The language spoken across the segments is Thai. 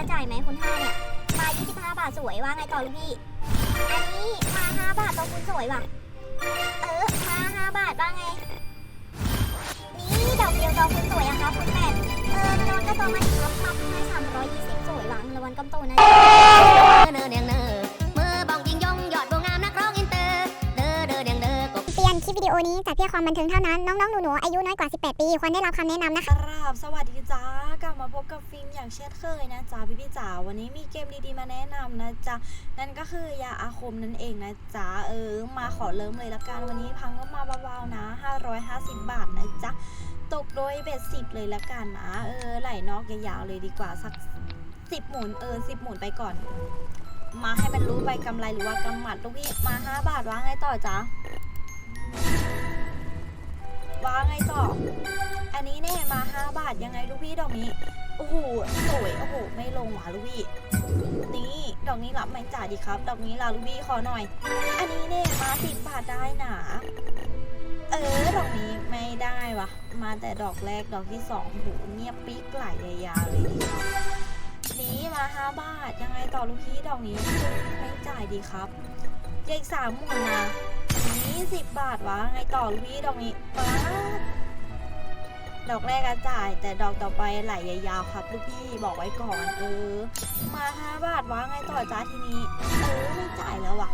จะจ่ายไหมคุณห้าเนี่ย มา 25 บาทสวยว่าไงต่อลูกพี่ อันนี้มา 5 บาทตัวคุณสวยว่ะ เออ มา 5 บาทว่าไง นี่ดอกเดียวดอกคุณสวยอะครับคุณแปดเออนอนก็ตัวมันครับมัดให้320สวยหวังรางวัลกำโตนะเนอเนียงเนอ โอนี้จัดเพื่อความบันเทิงเท่านั้น น้องๆ หนูๆ อายุน้อยกว่า 18 ปี ควรได้รับคำแนะนำนะคะกราบสวัสดีจ้ากลับมาพบกับฟิล์มอย่างเช่นเคยนะจ๊ะพี่พี่จ๋าวันนี้มีเกมดีๆมาแนะนำนะจ๊ะนั่นก็คือยาอาคมนั่นเองนะจ๊ะเออมาขอเริ่มเลยละกันวันนี้พังก็มาเบาๆนะ 550 บาทนะจ๊ะตกโดยเบ็ดสิบเลยละกันนะเออไหลนอกยาวๆเลยดีกว่าสักสิบหมุนเออสิบหมุนไปก่อน มาให้มันรู้ไปกำไรหรือว่ากำหมัดลูกพี่มา 5 บาทว่าไงต่อจ๊ะ ว่าไงต่อ อันนี้เน่มา5บาทยังไงลูกพี่ดอกนี้ โอ้โหสวยโอ้โหไม่ลงหว่ะลูกพี่ นี่ดอกนี้รับไม่จ่ายดีครับ ดอกนี้ลาลูกพี่ขอหน่อย อันนี้เน่มาสิบบาทได้หนาเออ ดอกนี้ไม่ได้วะมาแต่ดอกแรกดอกที่สองโอ้โหเงียบปิ๊กไหลยาวเลยดีนี้มาห้าบาทยังไงต่อลูกพี่ดอกนี้ไม่จ่ายดีครับเจ๊อีกสามหมื่นนะ นี้สิบบาทวะไงต่อลูกพี่ดอกนี้ป้าดอกแรกอะจ่าย แต่ดอกต่อไปไหลยาวๆครับลูกพี่บอกไว้ก่อนเออมาห้าบาทวะไงต่อจ้าทีนี้เออไม่จ่ายแล้วว่ะ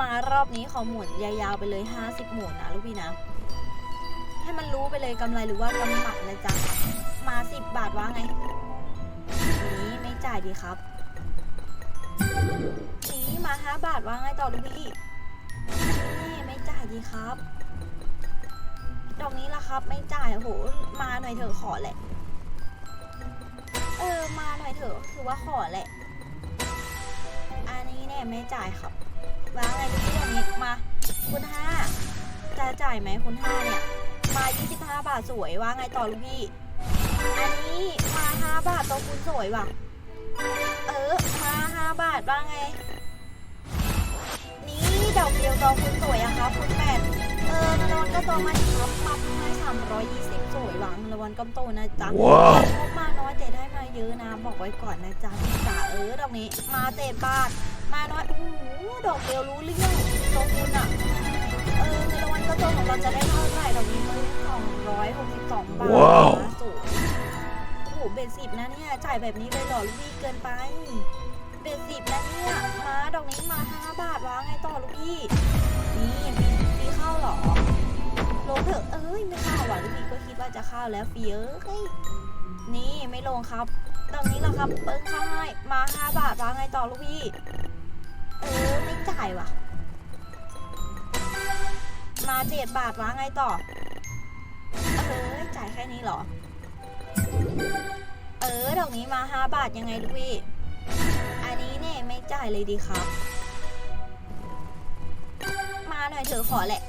มารอบนี้ขอหมุนยาวๆไปเลย 50 หมุนนะลูกพี่นะ ให้มันรู้ไปเลยกำไรหรือว่ากำหมัดนะจ๊ะมา 10 บาทวะไงนี้ไม่จ่ายดีครับ มา5บาทวะไงต่อลูกพี่นี่ไม่จ่ายดีครับ ดอกนี้ละครับ ไม่จ่ายโอ้โหมาหน่อยเถอะขอแหละ เออมาหน่อยเถอะคือว่าขอแหละ อันนี้เนี่ยไม่จ่ายครับว่าไงอะไรที่ดอกนี้มาคุณห้าจะจ่ายไหมคุณห้าเนี่ย มา 25 บาทสวยว่าไงต่อลูกพี่ อันนี้มา 5 บาทตัวคุณสวยว่ะ เออ มา 5 บาทว่าไง ดอกเดียวดอกคุณสวยอะครับคุณแปดเออรางวัลก็โตมาครับมัดให้สามร้อยยี่สิบสวยหวังรางวัลก็โตนะจ๊ะว้าวงบมาน้อยแต่ได้มาเยอะนะ บอกไว้ก่อนนะจ๊ะพี่จ๋าเออดอกนี้ มาเจ็ดบาท มาน้อยโอ้โหดอกเดียวรู้เรื่องตรงคุณอะเออในรางวัลก็โตของเราจะได้เท่าไหร่ดอกนี้มือสองร้อยหกสิบสองบาทว้าวนะสูงโอ้โหเบสิบนะเนี่ยจ่ายแบบนี้เลยเหรอลูกพี่เกินไป ดอกนี้มาห้าบาทวะไงต่อลูกพี่ นี่มีมีเข้าเหรอ ลงเถอะเอ้ยไม่เข้าว่ะลูกพี่ก็คิดว่าจะเข้าแล้วฟีเอ้ยนี่ไม่ลงครับตรงนี้แหละครับเปิ้งเข้าให้มาห้าบาทวางไงต่อลูกพี่ เออไม่จ่ายว่ะ มาเจ็ดบาทวางไงต่อ เออจ่ายแค่นี้เหรอ เออดอกนี้มาห้าบาทยังไงลูกพี่ จ่ายเลยดีครับ มาหน่อยเถอะขอแหละ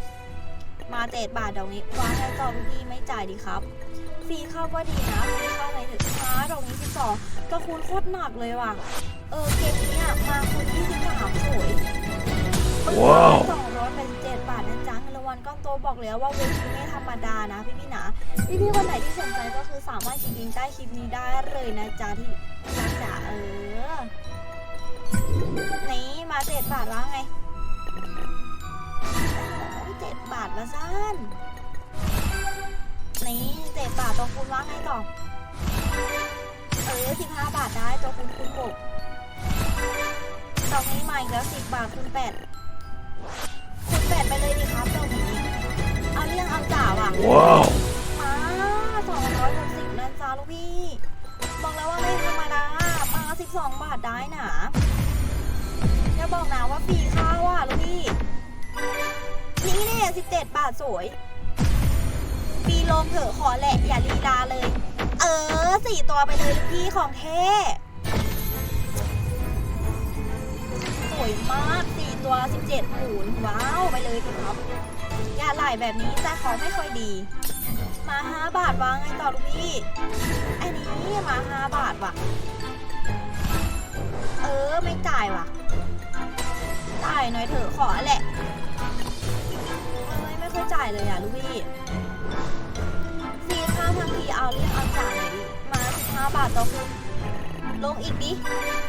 มาเจ็ดบาทดอกนี้วางให้ต่อลูกพี่ไม่จ่ายดีครับฟรีเข้าก็ดีนะฟรีเข้าในถึงมาดอกนี้สิบสองก็คูณโคตรหนักเลยว่ะ เออเกมนี้อะมาคูณยี่สิบสามสวยว้าวสองร้อยแปดสิบเจ็ดบาทนะจ๊ะเงินรางวัลก้อนโตบอกแล้วว่าเวทีไม่ธรรมดานะพี่พี่ๆนะพี่พี่ๆคนไหนที่สนใจก็คือสามารถคลิกลิงก์ใต้คลิปนี้ได้เลยนะจ๊ะที่ร้านจ๋าเออนี่ มาเจ็ดบาทแล้วไงโอ้ยเจ็ดบาทละสั้นนี่เจ็ดบาทตัวคุณว่าไงต่อเออสิบห้าบาทได้ตัวคุณคุณหกดอกนี้มาอีกแล้วสิบบาทคุณแปดคุณแปดไปเลยดีครับดอกนี้เอาเรื่องเอาจ่าว่ะว้าวมาสองร้อยหกสิบนะจ๊ะลูกพี่ บอกแล้วว่าไม่ธรรมดามาสิบสองบาทได้หนา 77 บาทสวย ปีลงเถอะขอแหละ อย่าลีลาเลย เออสี่ตัวไปเลยพี่ของเท่สวยมากสี่ตัว17หมูนว้าวไปเลยครับยาไหลแบบนี้ใจเขาไม่ค่อยดี มาหาบาทวางไงต่อลูกพี่อันนี้มาหาบาทว่ะ เออไม่จ่ายว่ะจ่ายหน่อยเถอะขอแหละ จ่ายเลยอะลูกพี่ฟรีข้าวทางทีเอาเรียกเอาจ่ายมาสิบห้า5บาทต่อคุณลงอีกดิ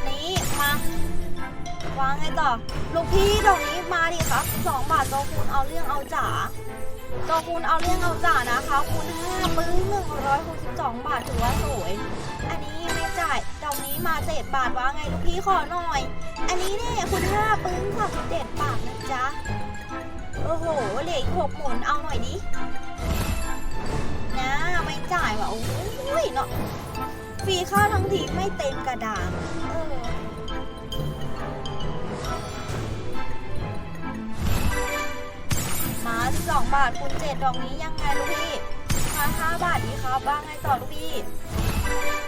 นี่มาวางไงต่อลูกพี่ดอกนี้มาดิครับ2บาทต่อคุณเอาเรื่องเอาจ๋าต่อคุณเอาเรื่องเอาจ๋านะคะคุณ5ปึ้ง162 บาทถือว่าสวย อันนี้ไม่จ่ายดอกนี้มาเจ็ดบาทว่าไงลูกพี่ขอหน่อย อันนี้เนี่ยคุณ5ปึ้ง37บาทนะจ๊ะ โอ้โหเหลืออีกหกหมุนเอาหน่อยดินะไม่จ่ายว่ะโอ้ยเนาะฟรีค่าทั้งทีไม่เต็มกระดานเออมา12บาทคูณเจ็ดดอกนี้ยังไงลูกพี่มา5บาทดีครับว่างไงต่อลูกพี่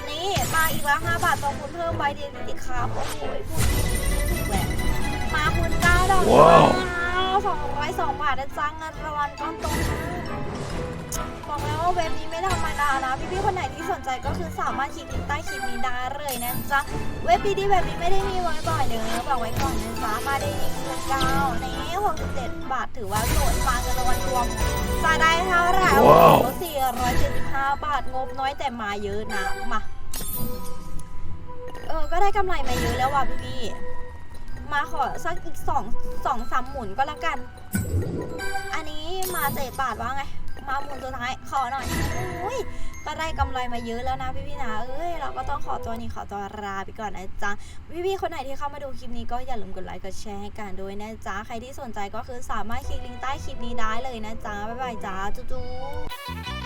นี่มาอีกแล้ว5บาทต่อคุณเพิ่มใบเดียวติครับโอ้โหพูดถูกแหวกมาคูณเก้าดอกนี้ว้าวาทนะจ๊ะเงินรางวัลก้อนโตบอกแล้วว่าเว็บนี้ไม่ธรรมดานะพี่ๆคนไหนที่สนใจก็คือสามารถคลิกลิงก์ใต้คลิปนี้ได้เลยนะจ๊ะเว็บดีๆแบบนี้ไม่ได้มีไว้บ่อยเด้อบอกไว้ก่อนนะจ๊ะมาได้ยิงเงินเก้านี่67บาทถือว่าโสดมาเงินรางวัลรวมจะได้เท่าไหร่ว้าวโอ้โห475บาทงบน้อยแต่มาเยอะนะมาเออก็ได้กำไรมาเยอะแล้วว่ะพี่ๆ มาขอสักอีกสองสองสามหมุนก็แล้วกัน อันนี้มาเจ็ดบาทว่าไง มาหมุนสุดท้ายขอหน่อยอุ้ยก็ได้กำไรมาเยอะแล้วนะพี่ๆนะเอ้ยเราก็ต้องขอตัวนี้ขอตัวลาไปก่อนนะจ๊ะพี่ๆคนไหนที่เข้ามาดูคลิปนี้ก็อย่าลืมกดไลค์กดแชร์ให้กันด้วยนะจ๊ะใครที่สนใจก็คือสามารถคลิกลิงก์ใต้คลิปนี้ได้เลยนะจ๊ะบ๊ายบายจ้าจุ๊บ